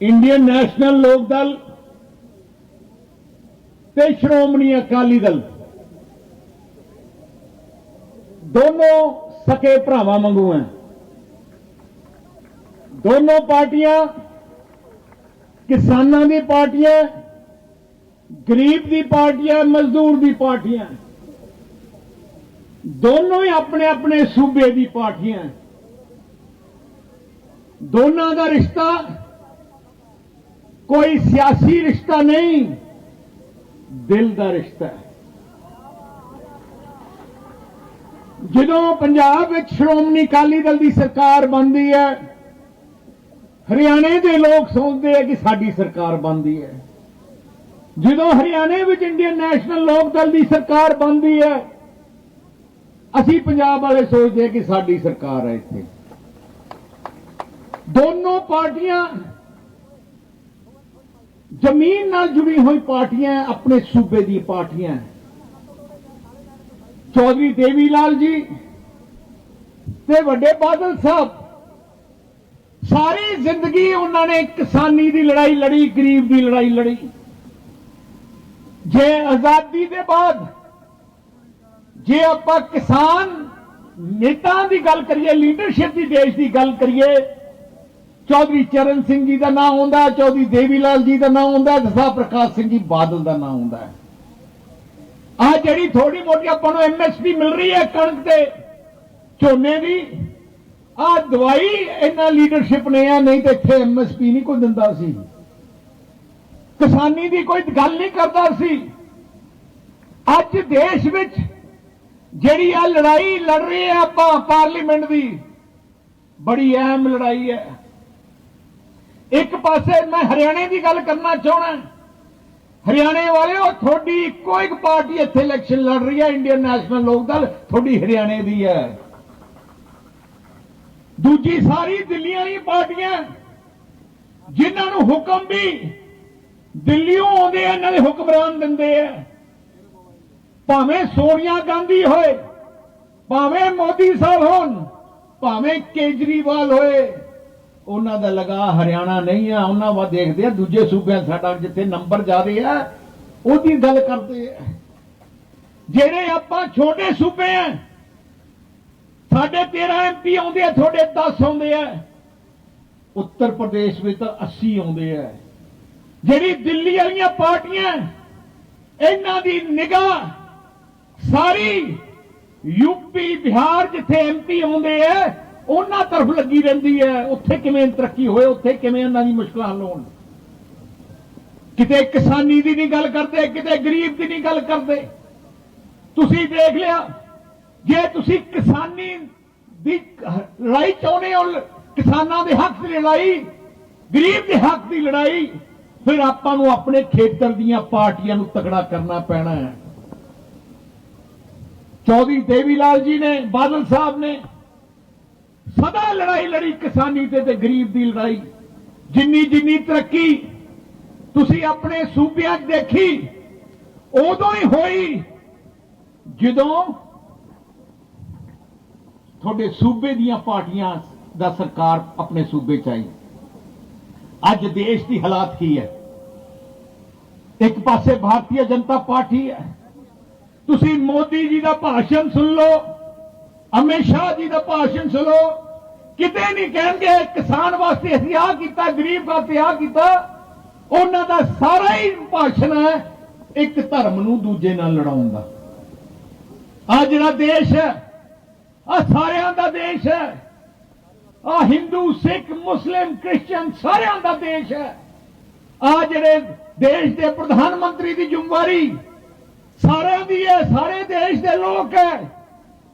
Indian national ਲੋਕ ਦਲ ਤੇ ਸ਼੍ਰੋਮਣੀ ਅਕਾਲੀ ਦਲ। ਦੋਨੋਂ ਸਕੇ ਭਰਾਵਾਂ ਵਾਂਗੂ ਹੈ ਦੋਨੋਂ ਪਾਰਟੀਆਂ ਕਿਸਾਨਾਂ ਦੀ ਪਾਰਟੀਆਂ, ਗਰੀਬ ਦੀ ਪਾਰਟੀਆਂ, ਮਜ਼ਦੂਰ ਦੀ ਪਾਰਟੀਆਂ। ਦੋਨੋਂ ਹੀ ਆਪਣੇ ਆਪਣੇ ਸੂਬੇ ਦੀ ਪਾਰਟੀਆਂ। ਦੋਨਾਂ ਦਾ ਰਿਸ਼ਤਾ ਕੋਈ ਸਿਆਸੀ ਰਿਸ਼ਤਾ ਨਹੀਂ, ਦਿਲ ਦਾ ਰਿਸ਼ਤਾ ਹੈ। ਜਦੋਂ ਪੰਜਾਬ ਵਿੱਚ ਸ਼੍ਰੋਮਣੀ ਅਕਾਲੀ ਦਲ ਦੀ ਸਰਕਾਰ ਬਣਦੀ ਹੈ, ਹਰਿਆਣੇ ਦੇ ਲੋਕ ਸੋਚਦੇ ਆ ਕਿ ਸਾਡੀ ਸਰਕਾਰ ਬਣਦੀ ਹੈ। ਜਦੋਂ ਹਰਿਆਣੇ ਵਿੱਚ ਇੰਡੀਅਨ ਨੈਸ਼ਨਲ ਲੋਕ ਦਲ ਦੀ ਸਰਕਾਰ ਬਣਦੀ ਹੈ, ਅਸੀਂ ਪੰਜਾਬ ਵਾਲੇ ਸੋਚਦੇ ਆ ਕਿ ਸਾਡੀ ਸਰਕਾਰ ਹੈ ਇੱਥੇ। ਦੋਨੋਂ ਪਾਰਟੀਆਂ ਜ਼ਮੀਨ ਨਾਲ ਜੁੜੀ ਹੋਈ ਪਾਰਟੀਆਂ ਆਪਣੇ ਸੂਬੇ ਦੀ ਪਾਰਟੀਆਂ ਚੌਧਰੀ ਦੇਵੀ ਲਾਲ ਜੀ ਤੇ ਵੱਡੇ ਬਾਦਲ ਸਾਹਿਬ, ਸਾਰੀ ਜ਼ਿੰਦਗੀ ਉਹਨਾਂ ਨੇ ਕਿਸਾਨੀ ਦੀ ਲੜਾਈ ਲੜੀ, ਗਰੀਬ ਦੀ ਲੜਾਈ ਲੜੀ। ਜੇ ਆਜ਼ਾਦੀ ਦੇ ਬਾਅਦ, ਜੇ ਆਪਾਂ ਕਿਸਾਨ ਨੇਤਾ ਦੀ ਗੱਲ ਕਰੀਏ ਲੀਡਰਸ਼ਿਪ ਦੀ ਦੇਸ਼ ਦੀ ਗੱਲ ਕਰੀਏ ਚੌਧਰੀ ਚਰਨ ਸਿੰਘ ਜੀ ਦਾ ਨਾਮ ਆਉਂਦਾ ਚੌਧਰੀ ਦੇਵੀ ਲਾਲ ਜੀ ਦਾ ਨਾਮ ਆਉਂਦਾ ਦਸਾ ਪ੍ਰਕਾਸ਼ ਸਿੰਘ ਜੀ ਬਾਦਲ ਦਾ ਨਾਮ ਆਉਂਦਾ ਹੈ। ਆ ਜਿਹੜੀ ਥੋੜੀ ਮੋਟੀ ਆਪਾਂ ਨੂੰ ਐਮਐਸਪੀ ਮਿਲ ਰਹੀ ਹੈ ਕਣਕ ਤੇ, ਝੋਨੇ ਦੀ, ਆ ਦਵਾਈ ਇਹਨਾਂ ਲੀਡਰਸ਼ਿਪ ਨੇ ਆ, ਨਹੀਂ ਤੇ ਇੱਥੇ ਐਮਐਸਪੀ ਨਹੀਂ ਕੋਈ ਦਿੰਦਾ ਸੀ। ਕਿਸਾਨੀ ਦੀ ਕੋਈ ਗੱਲ ਨਹੀਂ ਕਰਦਾ ਸੀ। ਅੱਜ ਦੇਸ਼ ਵਿੱਚ ਜਿਹੜੀ ਆ ਲੜਾਈ ਲੜ ਰਹੇ ਆ ਆਪਾਂ, ਪਾਰਲੀਮੈਂਟ ਦੀ, ਬੜੀ ਅਹਿਮ ਲੜਾਈ ਹੈ। ਇੱਕ ਪਾਸੇ ਮੈਂ ਹਰਿਆਣੇ ਦੀ ਗੱਲ ਕਰਨਾ ਚਾਹਣਾ। ਹਰਿਆਣੇ ਵਾਲਿਓ, ਤੁਹਾਡੀ ਇੱਕੋ ਇੱਕ ਪਾਰਟੀ ਇੱਥੇ ਇਲੈਕਸ਼ਨ ਲੜ ਰਹੀ ਹੈ ਇੰਡੀਅਨ ਨੈਸ਼ਨਲ ਲੋਕ ਦਲ, ਤੁਹਾਡੀ ਹਰਿਆਣੇ ਦੀ ਹੈ। ਦੂਜੀ ਸਾਰੀ ਦਿੱਲੀ ਵਾਲੀ ਪਾਰਟੀਆਂ, ਜਿਨ੍ਹਾਂ ਨੂੰ ਹੁਕਮ ਵੀ ਦਿੱਲੀੋਂ ਆਉਂਦੇ ਆ, ਇਹਨਾਂ ਦੇ ਹੁਕਮਰਾਨ ਦਿੰਦੇ ਆ। ਭਾਵੇਂ ਸੋਨੀਆ ਗਾਂਧੀ ਹੋਏ, ਭਾਵੇਂ ਮੋਦੀ ਸਾਹਿਬ ਹੋਣ, ਭਾਵੇਂ ਕੇਜਰੀਵਾਲ ਹੋਏ ਉਹਨਾਂ ਦਾ ਲਗਾ ਹਰਿਆਣਾ ਨਹੀਂ ਆ, ਉਹਨਾਂ ਵਾ ਦੇਖਦੇ ਆ, ਦੂਜੇ ਸੂਬਿਆਂ ਸਾਡਾ ਜਿੱਥੇ ਨੰਬਰ ਜ਼ਿਆਦੇ ਆ, ਉਹਦੀ ਗੱਲ ਕਰਦੇ ਆ। ਜਿਹੜੇ ਆਪਾਂ ਛੋਟੇ ਸੂਬੇ ਆ, ਸਾਡੇ 13 ਐਮਪੀ ਆਉਂਦੇ ਆ, ਤੁਹਾਡੇ 10 ਆਉਂਦੇ ਆ। ਉੱਤਰ ਪ੍ਰਦੇਸ਼ ਵਿੱਚ ਤਾਂ 80 ਆਉਂਦੇ ਆ। ਜਿਹੜੀ ਦਿੱਲੀ ਵਾਲੀਆਂ ਪਾਰਟੀਆਂ, ਇਹਨਾਂ ਦੀ ਨਿਗਾਹ ਸਾਰੀ ਯੂਪੀ ਬਿਹਾਰ ਜਿੱਥੇ ਐਮਪੀ ਆਉਂਦੇ ਆ ਉਹਨਾਂ ਤਰਫ ਲੱਗੀ ਰਹਿੰਦੀ ਹੈ। ਉੱਥੇ ਕਿਵੇਂ ਤਰੱਕੀ ਹੋਏ, ਉੱਥੇ ਕਿਵੇਂ ਉਹਨਾਂ ਦੀ ਮੁਸ਼ਕਲਾਂ ਹੱਲ ਹੋਣ? ਕਿਤੇ ਕਿਸਾਨੀ ਦੀ ਨਹੀਂ ਗੱਲ ਕਰਦੇ, ਕਿਤੇ ਗਰੀਬ ਦੀ ਨਹੀਂ ਗੱਲ ਕਰਦੇ। ਤੁਸੀਂ ਦੇਖ ਲਿਆ, ਜੇ ਤੁਸੀਂ ਕਿਸਾਨੀ ਦੀ ਲੜਾਈ ਚਾਹੁੰਦੇ ਹੋ, ਕਿਸਾਨਾਂ ਦੇ ਹੱਕ ਦੀ ਲੜਾਈ, ਗਰੀਬ ਦੇ ਹੱਕ ਦੀ ਲੜਾਈ, ਫਿਰ ਆਪਾਂ ਨੂੰ ਆਪਣੇ ਖੇਤਰ ਦੀਆਂ ਪਾਰਟੀਆਂ ਨੂੰ ਤਕੜਾ ਕਰਨਾ ਪੈਣਾ ਹੈ। ਚੌਧਰੀ ਦੇਵੀ ਲਾਲ ਜੀ ਨੇ, ਬਾਦਲ ਸਾਹਿਬ ਨੇ ਸਦਾ ਲੜਾਈ ਲੜੀ ਕਿਸਾਨੀ ਤੇ ਤੇ ਗਰੀਬ ਦੀ ਲੜਾਈ। ਜਿੰਨੀ ਜਿੰਨੀ ਤਰੱਕੀ ਤੁਸੀਂ ਆਪਣੇ ਸੂਬਿਆਂ 'ਚ ਦੇਖੀ, ਉਦੋਂ ਹੀ ਹੋਈ ਜਦੋਂ ਤੁਹਾਡੇ ਸੂਬੇ ਦੀਆਂ ਪਾਰਟੀਆਂ ਦਾ ਸਰਕਾਰ ਆਪਣੇ ਸੂਬੇ 'ਚ ਆਈ। ਅੱਜ ਦੇਸ਼ ਦੀ ਹਾਲਾਤ ਕੀ ਹੈ? ਇੱਕ ਪਾਸੇ ਭਾਰਤੀ ਜਨਤਾ ਪਾਰਟੀ ਹੈ। ਤੁਸੀਂ ਮੋਦੀ ਜੀ ਦਾ ਭਾਸ਼ਣ ਸੁਣ ਲਓ, ਅਮਿਤ ਸ਼ਾਹ ਜੀ ਦਾ ਭਾਸ਼ਣ ਸੁਣੋ ਕਿਤੇ ਨਹੀਂ ਕਹਿਣਗੇ, ਕਿਸਾਨ ਵਾਸਤੇ ਅਸੀਂ ਆਹ ਕੀਤਾ, ਗਰੀਬ ਵਾਸਤੇ ਆਹ ਕੀਤਾ। ਉਹਨਾਂ ਦਾ ਸਾਰਾ ਹੀ ਭਾਸ਼ਣ ਹੈ, ਇੱਕ ਧਰਮ ਨੂੰ ਦੂਜੇ ਨਾਲ ਲੜਾਉਣ ਦਾ। ਆ ਜਿਹੜਾ ਦੇਸ਼ ਹੈ ਆ ਸਾਰਿਆਂ ਦਾ ਦੇਸ਼ ਹੈ ਆ ਹਿੰਦੂ, ਸਿੱਖ, ਮੁਸਲਿਮ ਕ੍ਰਿਸਚੀਅਨ ਸਾਰਿਆਂ ਦਾ ਦੇਸ਼ ਹੈ। ਆ ਜਿਹੜੇ ਦੇਸ਼ ਦੇ ਪ੍ਰਧਾਨ ਮੰਤਰੀ ਦੀ ਜ਼ਿੰਮੇਵਾਰੀ ਸਾਰਿਆਂ ਦੀ ਹੈ, ਸਾਰੇ ਦੇਸ਼ ਦੇ ਲੋਕ ਹੈ।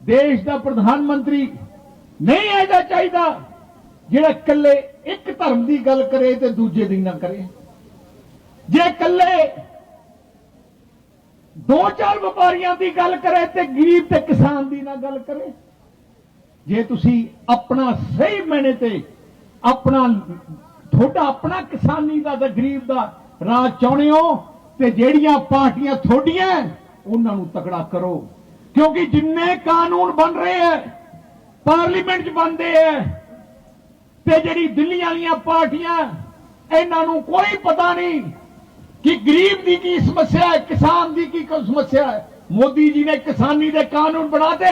ਦੇਸ਼ ਦਾ ਪ੍ਰਧਾਨ ਮੰਤਰੀ ਨਹੀਂ ਐਦਾ ਚਾਹੀਦਾ ਜਿਹੜਾ ਇਕੱਲੇ ਇੱਕ ਧਰਮ ਦੀ ਗੱਲ ਕਰੇ ਤੇ ਦੂਜੇ ਦੀ ਨਾ ਕਰੇ। ਜੇ ਇਕੱਲੇ ਦੋ ਚਾਰ ਵਪਾਰੀਆਂ ਦੀ ਗੱਲ ਕਰੇ ਤੇ ਗਰੀਬ ਤੇ ਕਿਸਾਨ ਦੀ ਨਾ ਗੱਲ ਕਰੇ। ਜੇ ਤੁਸੀਂ ਆਪਣਾ ਸਹੀ ਮੈਨੇ ਤੇ ਆਪਣਾ ਤੁਹਾਡਾ ਆਪਣਾ ਕਿਸਾਨੀ ਦਾ ਤੇ ਗਰੀਬ ਦਾ ਰਾਜ ਚਾਹੁੰਦੇ ਹੋ ਤੇ ਜਿਹੜੀਆਂ ਪਾਰਟੀਆਂ ਤੁਹਾਡੀਆਂ, ਉਹਨਾਂ ਨੂੰ ਤਕੜਾ ਕਰੋ। ਕਿਉਂਕਿ ਜਿੰਨੇ ਕਾਨੂੰਨ ਬਣ ਰਹੇ ਐ ਪਾਰਲੀਮੈਂਟ 'ਚ ਬਣਦੇ ਐ। ਤੇ ਜਿਹੜੀ ਦਿੱਲੀ ਵਾਲੀਆਂ ਪਾਰਟੀਆਂ, ਇਹਨਾਂ ਨੂੰ ਕੋਈ ਪਤਾ ਨਹੀਂ ਕਿ ਗਰੀਬ ਦੀ ਕੀ ਸਮੱਸਿਆ ਹੈ ਕਿਸਾਨ ਦੀ ਕੀ ਸਮੱਸਿਆ ਹੈ ਮੋਦੀ ਜੀ ਨੇ ਕਿਸਾਨੀ ਦੇ ਕਾਨੂੰਨ ਬਣਾਤੇ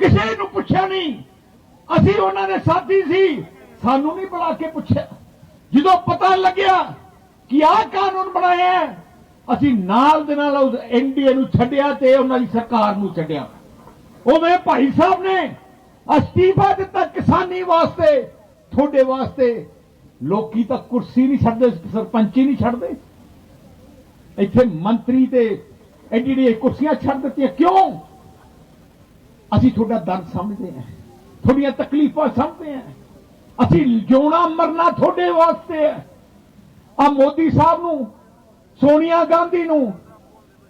ਕਿਸੇ ਨੂੰ ਪੁੱਛਿਆ ਨਹੀਂ। ਅਸੀਂ ਉਹਨਾਂ ਦੇ ਸਾਥੀ ਸੀ, ਸਾਨੂੰ ਨਹੀਂ ਬੁਲਾ ਕੇ ਪੁੱਛਿਆ। ਜਦੋਂ ਪਤਾ ਲੱਗਿਆ ਕਿ ਆਹ ਕਾਨੂੰਨ ਬਣਾਇਆ ਅਸੀਂ ਨਾਲ ਦੇ ਨਾਲ ਉਸ ਐਨਡੀਏ ਨੂੰ ਛੱਡਿਆ ਤੇ ਉਹਨਾਂ ਦੀ ਸਰਕਾਰ ਨੂੰ ਛੱਡਿਆ। ਉਹ ਮੇਰੇ ਭਾਈ ਸਾਹਿਬ ਨੇ ਅਸਤੀਫਾ ਦਿੱਤਾ ਕਿਸਾਨੀ ਵਾਸਤੇ ਤੁਹਾਡੇ ਵਾਸਤੇ ਲੋਕੀ ਤਾਂ ਕੁਰਸੀ ਨਹੀਂ ਛੱਡਦੇ ਸਰਪੰਚੀ ਨਹੀਂ ਛੱਡਦੇ ਇੱਥੇ ਮੰਤਰੀ ਤੇ ਐਡੀ ਜਿਹੜੀਆਂ ਕੁਰਸੀਆਂ ਛੱਡ ਦਿੱਤੀਆਂ ਕਿਉਂ ਅਸੀਂ ਤੁਹਾਡਾ ਦਰਦ ਸਮਝਦੇ ਹਾਂ ਤੁਹਾਡੀਆਂ ਤਕਲੀਫਾਂ ਸਮਝਦੇ ਹਾਂ ਅਸੀਂ ਜਿਉਣਾ ਮਰਨਾ ਤੁਹਾਡੇ ਵਾਸਤੇ ਹੈ ਆ ਮੋਦੀ ਸਾਹਿਬ ਨੂੰ ਸੋਨੀਆ ਗਾਂਧੀ ਨੂੰ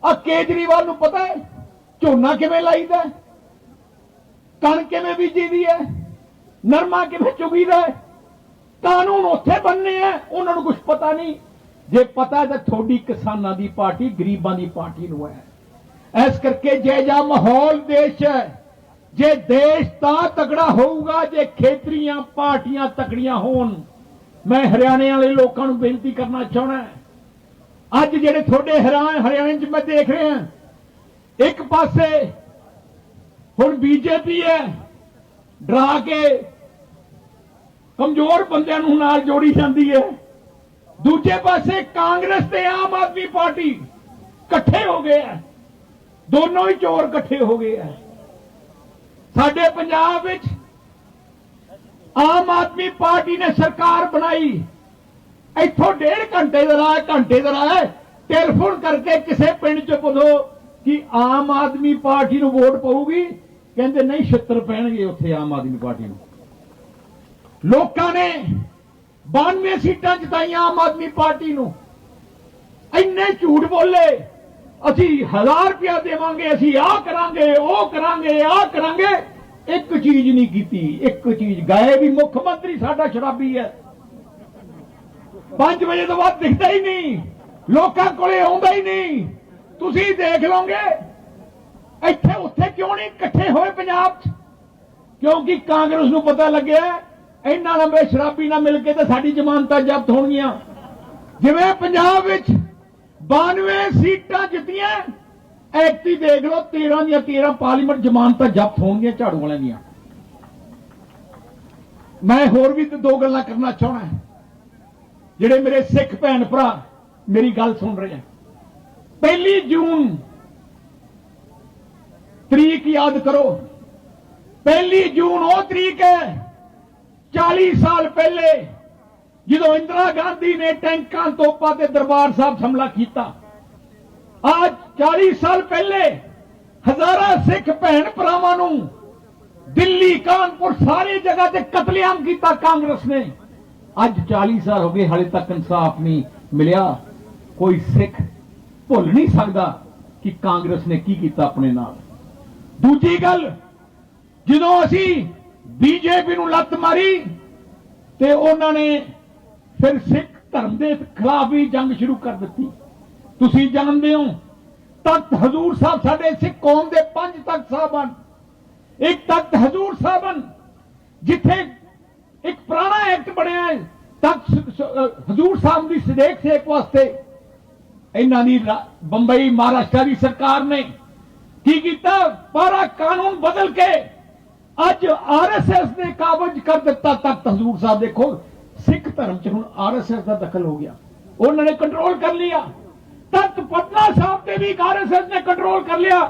ਆ ਕੇਜਰੀਵਾਲ ਨੂੰ ਪਤਾ ਹੈ ਝੋਨਾ ਕਿਵੇਂ ਲਾਈਦਾ ਕਣ ਕਣਕ ਕਿਵੇਂ ਬੀਜੀਦੀ ਹੈ? ਨਰਮਾ ਕਿਵੇਂ ਚੁਗੀਦਾ ਹੈ? ਕਾਨੂੰਨ ਉੱਥੇ ਬੰਨੇ ਆ ਉਹਨਾਂ ਨੂੰ ਕੁਝ ਪਤਾ ਨਹੀਂ। ਜੇ ਪਤਾ ਤਾਂ ਤੁਹਾਡੀ ਕਿਸਾਨਾਂ ਦੀ ਪਾਰਟੀ ਗਰੀਬਾਂ ਦੀ ਪਾਰਟੀ ਨੂੰ ਹੈ। ਇਸ ਕਰਕੇ ਜੇ ਜਾ ਮਾਹੌਲ ਦੇਸ਼ ਹੈ, ਜੇ ਦੇਸ਼ ਤਾਂ ਤਕੜਾ ਹੋਊਗਾ, ਜੇ ਖੇਤਰੀਆਂ ਪਾਰਟੀਆਂ ਤਕੜੀਆਂ ਹੋਣ, ਮੈਂ ਹਰਿਆਣੇ ਵਾਲੇ ਲੋਕਾਂ ਨੂੰ ਬੇਨਤੀ ਕਰਨਾ ਚਾਹਣਾ ਅੱਜ ਜਿਹੜੇ ਤੁਹਾਡੇ ਹਰਿਆਣਾ ਹਰਿਆਣੇ 'ਚ ਮੈਂ ਦੇਖ ਰਿਹਾ ਇੱਕ ਪਾਸੇ ਹੁਣ ਬੀਜੇਪੀ ਹੈ। ਡਰਾ ਕੇ ਕਮਜ਼ੋਰ ਬੰਦਿਆਂ ਨੂੰ ਨਾਲ ਜੋੜੀ ਜਾਂਦੀ ਹੈ। ਦੂਜੇ ਪਾਸੇ ਕਾਂਗਰਸ ਤੇ ਆਮ ਆਦਮੀ ਪਾਰਟੀ ਇਕੱਠੇ ਹੋ ਗਏ ਆ ਦੋਨੋਂ ਹੀ ਚੋਰ ਇਕੱਠੇ ਹੋ ਗਏ ਆ ਸਾਡੇ ਪੰਜਾਬ ਵਿੱਚ ਆਮ ਆਦਮੀ ਪਾਰਟੀ ਨੇ ਸਰਕਾਰ ਬਣਾਈ। ਇੱਥੋਂ ਡੇਢ ਘੰਟੇ ਦਾ ਰਾਹ, ਘੰਟੇ ਦਾ ਰਾਹ ਹੈ। ਟੈਲੀਫੋਨ ਕਰਕੇ ਕਿਸੇ ਪਿੰਡ 'ਚ ਪੁੱਛੋ। ਕਿ ਆਮ ਆਦਮੀ ਪਾਰਟੀ ਨੂੰ ਵੋਟ ਪਊਗੀ? ਕਹਿੰਦੇ ਨਹੀਂ 76 ਪੈਣਗੇ ਉੱਥੇ ਆਮ ਆਦਮੀ ਪਾਰਟੀ ਨੂੰ। ਲੋਕਾਂ ਨੇ 92 ਸੀਟਾਂ ਜਿਤਾਈਆਂ ਆਮ ਆਦਮੀ ਪਾਰਟੀ ਨੂੰ। ਇੰਨੇ ਝੂਠ ਬੋਲੇ, ਅਸੀਂ 1000 ਰੁਪਇਆ ਦੇਵਾਂਗੇ, ਅਸੀਂ ਆਹ ਕਰਾਂਗੇ, ਉਹ ਕਰਾਂਗੇ, ਆਹ ਕਰਾਂਗੇ। ਇੱਕ ਚੀਜ਼ ਨਹੀਂ ਕੀਤੀ, ਇੱਕ ਚੀਜ਼। ਗਏ ਵੀ ਮੁੱਖ ਮੰਤਰੀ ਸਾਡਾ ਸ਼ਰਾਬੀ ਹੈ। 5 ਵਜੇ ਤੋਂ ਬਾਅਦ ਦਿਖਦਾ ਹੀ ਨਹੀਂ। ਲੋਕਾਂ ਕੋਲੇ ਆਉਂਦਾ ਹੀ ਨਹੀਂ। ਤੁਸੀਂ ਦੇਖ ਲਓਗੇ। ਇੱਥੇ ਉੱਥੇ ਕਿਉਂ ਨਹੀਂ ਇਕੱਠੇ ਹੋਏ ਪੰਜਾਬ 'ਚ? ਕਿਉਂਕਿ ਕਾਂਗਰਸ ਨੂੰ ਪਤਾ ਲੱਗਿਆ ਇਹਨਾਂ ਲੰਬੇ ਸ਼ਰਾਬੀ ਨਾਲ ਮਿਲ ਕੇ ਤਾਂ ਸਾਡੀ ਜ਼ਮਾਨਤਾਂ ਜ਼ਬਤ ਹੋਣਗੀਆਂ। ਜਿਵੇਂ ਪੰਜਾਬ ਵਿੱਚ 92 ਸੀਟਾਂ ਜਿੱਤੀਆਂ ਐਕਟੀ ਦੇਖ ਲਓ 13 ਦੀਆਂ 13 ਪਾਰਲੀਮੈਂਟ ਜ਼ਮਾਨਤਾਂ ਜ਼ਬਤ ਹੋਣਗੀਆਂ ਝਾੜੂ ਵਾਲਿਆਂ ਦੀਆਂ। ਮੈਂ ਹੋਰ ਵੀ ਦੋ ਗੱਲਾਂ ਕਰਨਾ ਚਾਹਣਾ ਜਿਹੜੇ ਮੇਰੇ ਸਿੱਖ ਭੈਣ ਭਰਾ ਮੇਰੀ ਗੱਲ ਸੁਣ ਰਹੇ ਆ। ਪਹਿਲੀ ਜੂਨ, ਤਰੀਕ ਯਾਦ ਕਰੋ। ਪਹਿਲੀ ਜੂਨ ਉਹ ਤਰੀਕ ਹੈ 40 ਸਾਲ ਪਹਿਲੇ, ਜਦੋਂ ਇੰਦਰਾ ਗਾਂਧੀ ਨੇ ਟੈਂਕਾਂ ਤੋਪਾਂ ਤੇ ਦਰਬਾਰ ਸਾਹਿਬ ਹਮਲਾ ਕੀਤਾ। ਅੱਜ 40 ਸਾਲ ਪਹਿਲੇ, ਹਜ਼ਾਰਾਂ ਸਿੱਖ ਭੈਣ ਭਰਾਵਾਂ ਨੂੰ ਦਿੱਲੀ, ਕਾਨਪੁਰ ਸਾਰੀ ਜਗ੍ਹਾ ਤੇ ਕਤਲੇਆਮ ਕੀਤਾ ਕਾਂਗਰਸ ਨੇ। ਅੱਜ 40 ਸਾਲ ਹੋ ਗਏ, ਹਾਲੇ ਤੱਕ ਇਨਸਾਫ ਨਹੀਂ ਮਿਲਿਆ। ਕੋਈ ਸਿੱਖ ਭੁੱਲ ਨਹੀਂ ਸਕਦਾ ਕਿ ਕਾਂਗਰਸ ਨੇ ਕੀ ਕੀਤਾ ਆਪਣੇ ਨਾਲ। ਦੂਜੀ ਗੱਲ, ਜਦੋਂ ਅਸੀਂ ਬੀਜੇਪੀ ਨੂੰ ਲੱਤ ਮਾਰੀ ਤੇ ਉਹਨਾਂ ਨੇ ਫਿਰ ਸਿੱਖ ਧਰਮ ਦੇ ਖਿਲਾਫ ਵੀ ਜੰਗ ਸ਼ੁਰੂ ਕਰ ਦਿੱਤੀ। ਤੁਸੀਂ ਜਾਣਦੇ ਹੋ, ਤਖਤ ਹਜ਼ੂਰ ਸਾਹਿਬ ਸਾਡੇ ਸਿੱਖ ਕੌਮ ਦੇ ਪੰਜ ਤਖਤ ਸਾਹਿਬਾਨ ਇੱਕ ਤਖਤ ਹਜ਼ੂਰ ਸਾਹਿਬਾਨ ਜਿੱਥੇ ਇੱਕ ਪੁਰਾਣਾ ਐਕਟ ਬਣਿਆ ਹੈ, ਤਖਤ ਹਜ਼ੂਰ ਸਾਹਿਬ ਦੀ ਸਦੇਕ ਸੇਕ ਵਾਸਤੇ। ਇਹਨਾਂ ਦੀ ਬੰਬਈ, ਮਹਾਰਾਸ਼ਟਰ ਦੀ ਸਰਕਾਰ ਨੇ ਕੀ ਕੀਤਾ? ਪਾਰਾ ਕਾਨੂੰਨ ਬਦਲ ਕੇ ਅੱਜ ਆਰਐਸਐਸ ਨੇ ਕਾਬਜ ਕਰ ਦਿੱਤਾ। ਤਖਤ ਹਜ਼ੂਰ ਸਾਹਿਬ ਦੇਖੋ, ਸਿੱਖ ਧਰਮ ਚ ਹੁਣ ਆਰਐਸਐਸ ਦਾ ਦਖਲ ਹੋ ਗਿਆ। ਉਹਨਾਂ ਨੇ ਕੰਟਰੋਲ ਕਰ ਲਿਆ। ਤਖਤ ਪਟਨਾ ਸਾਹਿਬ ਤੇ ਵੀ ਆਰਐਸਐਸ ਨੇ ਕੰਟਰੋਲ ਕਰ ਲਿਆ।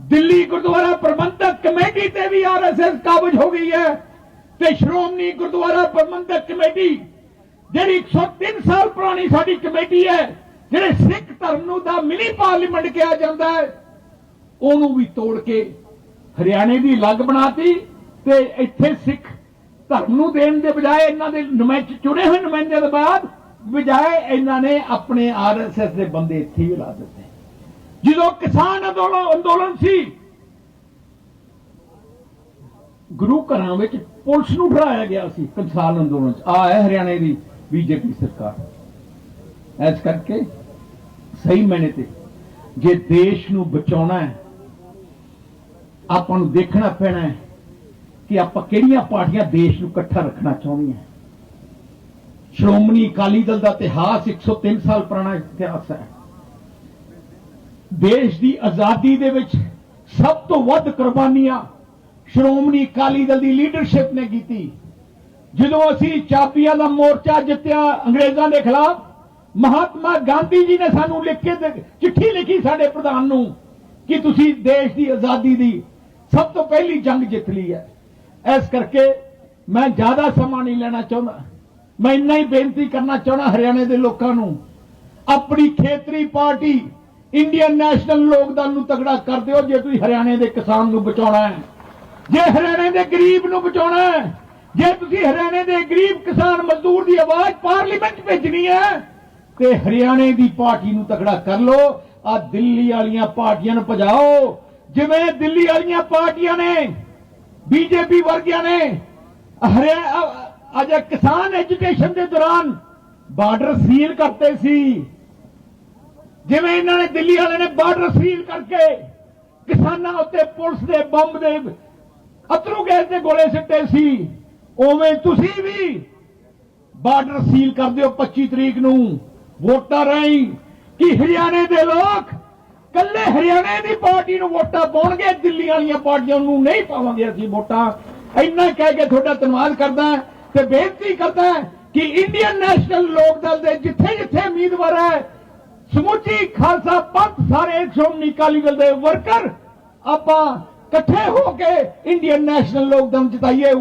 ਦਿੱਲੀ ਗੁਰਦੁਆਰਾ ਪ੍ਰਬੰਧਕ ਕਮੇਟੀ ਤੇ ਵੀ ਆਰਐਸਐਸ ਕਾਬਜ ਹੋ ਗਈ ਹੈ। ਤੇ ਸ਼੍ਰੋਮਣੀ ਗੁਰਦੁਆਰਾ ਪ੍ਰਬੰਧਕ ਕਮੇਟੀ, ਜਿਹੜੀ 103 ਸਾਲ ਪੁਰਾਣੀ ਸਾਡੀ ਕਮੇਟੀ ਹੈ ਜਿਹੜੇ ਸਿੱਖ ਧਰਮ ਨੂੰ ਦਾ ਮਿਨੀ ਪਾਰਲੀਮੈਂਟ ਕਿਹਾ ਜਾਂਦਾ ਹੈ, ਉਹਨੂੰ ਵੀ ਤੋੜ ਕੇ ਹਰਿਆਣੇ ਦੀ ਅਲੱਗ ਬਣਾਤੀ ਤੇ ਇੱਥੇ ਸਿੱਖ ਧਰਮ ਨੂੰ ਦੇਣ ਦੇ ਬਜਾਏ ਇਹਨਾਂ ਦੇ ਨੁਮਾਇੰਦੇ ਚੁਣੇ ਹੋਏ ਨੁਮਾਇੰਦਿਆਂ ਦੇ ਬਾਅਦ ਬਜਾਏ ਇਹਨਾਂ ਨੇ ਆਪਣੇ ਆਰਐਸਐਸ ਦੇ ਬੰਦੇ ਇੱਥੇ ਹੀ ਲਾ ਦਿੱਤੇ। ਜਦੋਂ ਕਿਸਾਨ ਅੰਦੋਲਨ ਅੰਦੋਲਨ ਸੀ, ਗੁਰੂ ਘਰਾਂ ਵਿੱਚ ਪੁਲਿਸ ਨੂੰ ਡਰਾਇਆ ਗਿਆ ਸੀ ਕਿਸਾਨ ਅੰਦੋਲਨ ਚ। ਆ ਹੈ ਹਰਿਆਣੇ ਦੀ ਬੀਜੇਪੀ ਸਰਕਾਰ। ਇਸ ਕਰਕੇ ਸਹੀ ਮੈਨੇ ਤੇ। ਜੇ ਦੇਸ਼ ਨੂੰ ਬਚਾਉਣਾ ਹੈ, ਆਪਾਂ ਨੂੰ ਦੇਖਣਾ ਪੈਣਾ ਹੈ ਕਿ ਆਪਾਂ ਕਿਹੜੀਆਂ ਪਾਰਟੀਆਂ ਦੇਸ਼ ਨੂੰ ਇਕੱਠਾ ਰੱਖਣਾ ਚਾਹੁੰਦੀਆਂ ਸ਼੍ਰੋਮਣੀ ਅਕਾਲੀ ਦਲ ਦਾ ਇਤਿਹਾਸ 103 ਸਾਲ ਪੁਰਾਣਾ ਇਤਿਹਾਸ ਹੈ। ਦੇਸ਼ ਦੀ ਆਜ਼ਾਦੀ ਦੇ ਵਿੱਚ ਸਭ ਤੋਂ ਵੱਧ ਕੁਰਬਾਨੀਆਂ ਸ਼੍ਰੋਮਣੀ ਅਕਾਲੀ ਦਲ ਦੀ ਲੀਡਰਸ਼ਿਪ ਨੇ ਕੀਤੀ। ਜਦੋਂ ਅਸੀਂ ਚਾਬੀਆਂ ਦਾ ਮੋਰਚਾ ਜਿੱਤਿਆ ਅੰਗਰੇਜ਼ਾਂ ਦੇ ਖਿਲਾਫ ਮਹਾਤਮਾ ਗਾਂਧੀ ਜੀ ਨੇ ਸਾਨੂੰ ਲਿਖ ਕੇ ਚਿੱਠੀ ਲਿਖੀ ਸਾਡੇ ਪ੍ਰਧਾਨ ਨੂੰ ਕਿ ਤੁਸੀਂ ਦੇਸ਼ ਦੀ ਆਜ਼ਾਦੀ ਦੀ ਸਭ ਤੋਂ ਪਹਿਲੀ ਜੰਗ ਜਿੱਤ ਲਈ ਹੈ। ਇਸ ਕਰਕੇ ਮੈਂ ਜ਼ਿਆਦਾ ਸਮਾਂ ਨਹੀਂ ਲੈਣਾ ਚਾਹੁੰਦਾ। ਮੈਂ ਇੰਨਾ ਹੀ ਬੇਨਤੀ ਕਰਨਾ ਚਾਹੁੰਦਾ ਹਰਿਆਣੇ ਦੇ ਲੋਕਾਂ ਨੂੰ, ਆਪਣੀ ਖੇਤਰੀ ਪਾਰਟੀ ਇੰਡੀਅਨ ਨੈਸ਼ਨਲ ਲੋਕਦਲ ਨੂੰ ਤਗੜਾ ਕਰ ਦਿਓ ਜੇ ਤੁਸੀਂ ਹਰਿਆਣੇ ਦੇ ਕਿਸਾਨ ਨੂੰ ਬਚਾਉਣਾ ਹੈ। ਜੇ ਹਰਿਆਣੇ ਦੇ ਗਰੀਬ ਨੂੰ ਬਚਾਉਣਾ ਹੈ, ਜੇ ਤੁਸੀਂ ਹਰਿਆਣੇ ਦੇ ਗਰੀਬ ਕਿਸਾਨ ਮਜ਼ਦੂਰ ਦੀ ਆਵਾਜ਼ ਪਾਰਲੀਮੈਂਟ ਭੇਜਣੀ ਹੈ ਤੇ ਹਰਿਆਣੇ ਦੀ ਪਾਰਟੀ ਨੂੰ ਤਕੜਾ ਕਰ ਲਓ, ਆ ਦਿੱਲੀ ਵਾਲੀਆਂ ਪਾਰਟੀਆਂ ਨੂੰ ਭਜਾਓ। ਜਿਵੇਂ ਦਿੱਲੀ ਵਾਲੀਆਂ ਪਾਰਟੀਆਂ ਨੇ, ਬੀਜੇਪੀ ਵਰਗਿਆਂ ਨੇ, ਹਰਿਆ ਅੱਜ ਕਿਸਾਨ ਐਜੂਕੇਸ਼ਨ ਦੇ ਦੌਰਾਨ ਬਾਰਡਰ ਸੀਲ ਕਰਤੇ ਸੀ। ਜਿਵੇਂ ਇਹਨਾਂ ਨੇ ਦਿੱਲੀ ਵਾਲਿਆਂ ਨੇ ਬਾਰਡਰ ਸੀਲ ਕਰਕੇ ਕਿਸਾਨਾਂ ਉੱਤੇ ਪੁਲਿਸ ਦੇ ਬੰਬ ਦੇ ਅਤਰੂ ਗੈਸ ਦੇ ਗੋਲੇ ਸਿੱਟੇ ਸੀ। ਉਵੇਂ ਤੁਸੀਂ ਵੀ ਬਾਰਡਰ ਸੀਲ ਕਰ ਦਿਓ 25 ਤਰੀਕ ਨੂੰ। ਵੋਟਾਂ ਰਾਹੀਂ ਕਿ ਹਰਿਆਣੇ ਦੇ ਲੋਕ ਕੱਲੇ ਹਰਿਆਣੇ ਦੀ ਪਾਰਟੀ ਨੂੰ ਵੋਟਾਂ ਪਾਉਣਗੇ, ਦਿੱਲੀ ਵਾਲੀਆਂ ਪਾਰਟੀਆਂ ਨੂੰ ਨਹੀਂ ਪਾਵਾਂਗੇ ਅਸੀਂ ਵੋਟਾਂ। ਇੰਨਾ ਕਹਿ ਕੇ ਤੁਹਾਡਾ ਧੰਨਵਾਦ ਕਰਦਾ ਤੇ ਬੇਨਤੀ ਕਰਦਾ ਕਿ ਇੰਡੀਅਨ ਨੈਸ਼ਨਲ ਲੋਕ ਦਲ ਦੇ ਜਿੱਥੇ ਜਿੱਥੇ ਉਮੀਦਵਾਰ ਹੈ, ਸਮੁੱਚੀ ਖਾਲਸਾ ਪੰਥ ਸਾਰੇ ਸ਼੍ਰੋਮਣੀ ਅਕਾਲੀ ਦਲ ਦੇ ਵਰਕਰ, ਆਪਾਂ ਇਕੱਠੇ ਹੋ ਕੇ ਇੰਡੀਅਨ ਨੈਸ਼ਨਲ ਲੋਕ ਦਲ ਜਿਤਾਈਏ।